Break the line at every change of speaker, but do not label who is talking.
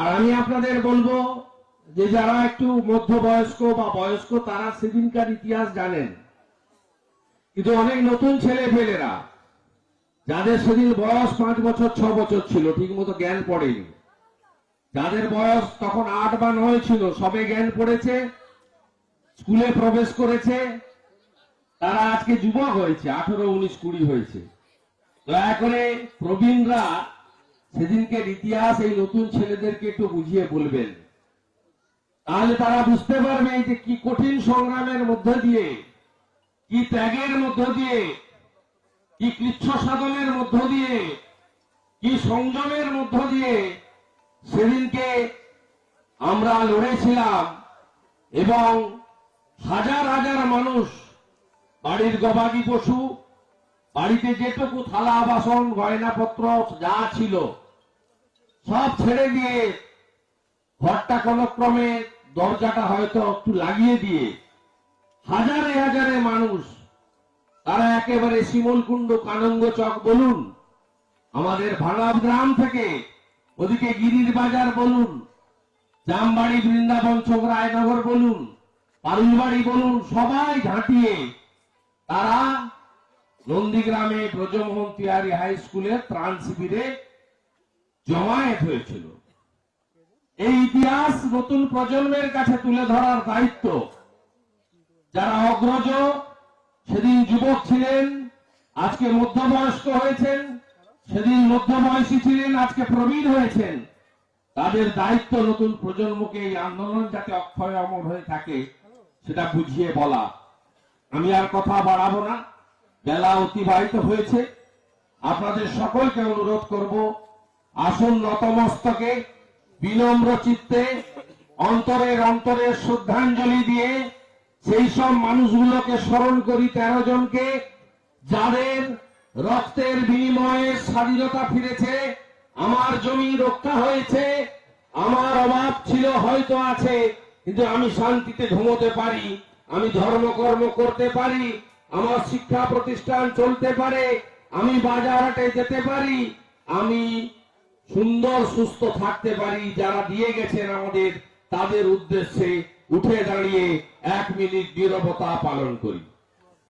আর আমি আপনাদের বলব যে যারা একটু মধ্যবয়স্ক বা বয়স্ক, তারা সেদিনকার ইতিহাস জানেন। কিন্তু অনেক নতুন ছেলে ফেলেরা যাদের সেদিন বয়স পাঁচ বছর, ছ বছর ছিল ঠিক মতো জ্ঞান পড়েনি। যাদের বয়স তখন আট বা নয় ছিল, সবে জ্ঞান পড়েছে, স্কুলে প্রবেশ করেছে, তারা আজকে যুবক হয়েছে, আঠারো, উনিশ, কুড়ি হয়েছে। দয়া করে প্রবীণরা সেদিনকে ইতিহাস এই নতুন ছেলেদেরকে একটু বুঝিয়ে বলবেন। তাহলে তারা বুঝতে পারবে যে কি কঠিন সংগ্রামের মধ্য দিয়ে, কি ত্যাগের মধ্য দিয়ে, কি কৃচ্ছ সাধনের মধ্য দিয়ে, কি সংযমের মধ্য দিয়ে সেদিনকে আমরা লড়েছিলাম এবং হাজার হাজার মানুষ, বাড়ির গবাদি পশু বাড়িতে যেটুকু থালা, বাসন, গয়নাপত্র যা ছিল, সব ছেড়ে দিয়ে ঘরটা কোন ক্রমে দরজাটা হয়তো একটু লাগিয়ে দিয়ে হাজারে হাজারে মানুষ, তারা একেবারে শিমলকুণ্ড কানঙ্গ চক বলুন, আমাদের ভাঙা গ্রাম থেকে ওদিকে গিরির বাজার বলুন, জামবাড়ি, বৃন্দাবন চোখ রায়নগর বলুন, পারুলবাড়ি বলুন, সবাই ঝাঁটিয়ে তারা নন্দীগ্রামে ব্রজমোহন তিহারি হাই স্কুলে ত্রাণ শিবিরে জমায়েত হয়েছিল। এই ইতিহাস নতুন প্রজন্মের কাছে তুলে ধরার দায়িত্ব। যারা অগ্রজ, সেদিন যুবক ছিলেন, আজকে মধ্যবয়স্ক হয়েছেন, সেদিন মধ্যবয়সী ছিলেন, আজকে প্রবীণ হয়েছেন, তাদের দায়িত্ব নতুন প্রজন্মকে এই আন্দোলন যাতে অক্ষয় অমর হয়ে থাকে, সেটা বুঝিয়ে বলা। আমি আর কথা বাড়াবো না। বেলা অতিবাহিত হয়েছে। আপনাদের সকলকে অনুরোধ করব, আসুন নতমস্তকে বিনম্র চিত্তে অন্তরের অন্তরের শ্রদ্ধাঞ্জলি দিয়ে সেই সব মানুষগুলোকে স্মরণ করি তেরো জনকে, যাদের রক্তের বিনিময়ে স্বাধীনতা ফিরেছে, আমার জমি রক্ষা হয়েছে, আমার অভাব ছিল, হয়তো আছে, কিন্তু আমি শান্তিতে ঘুমোতে পারি, আমি ধর্মকর্ম করতে পারি আমার শিক্ষা প্রতিষ্ঠান চলতে পারে, আমি বাজার হাটে যেতে পারি, আমি সুন্দর, সুস্থ থাকতে পারি, যারা দিয়ে গেছেন আমাদের, তাদের উদ্দেশ্যে উঠে দাঁড়িয়ে এক মিনিট নিরবতা পালন করি।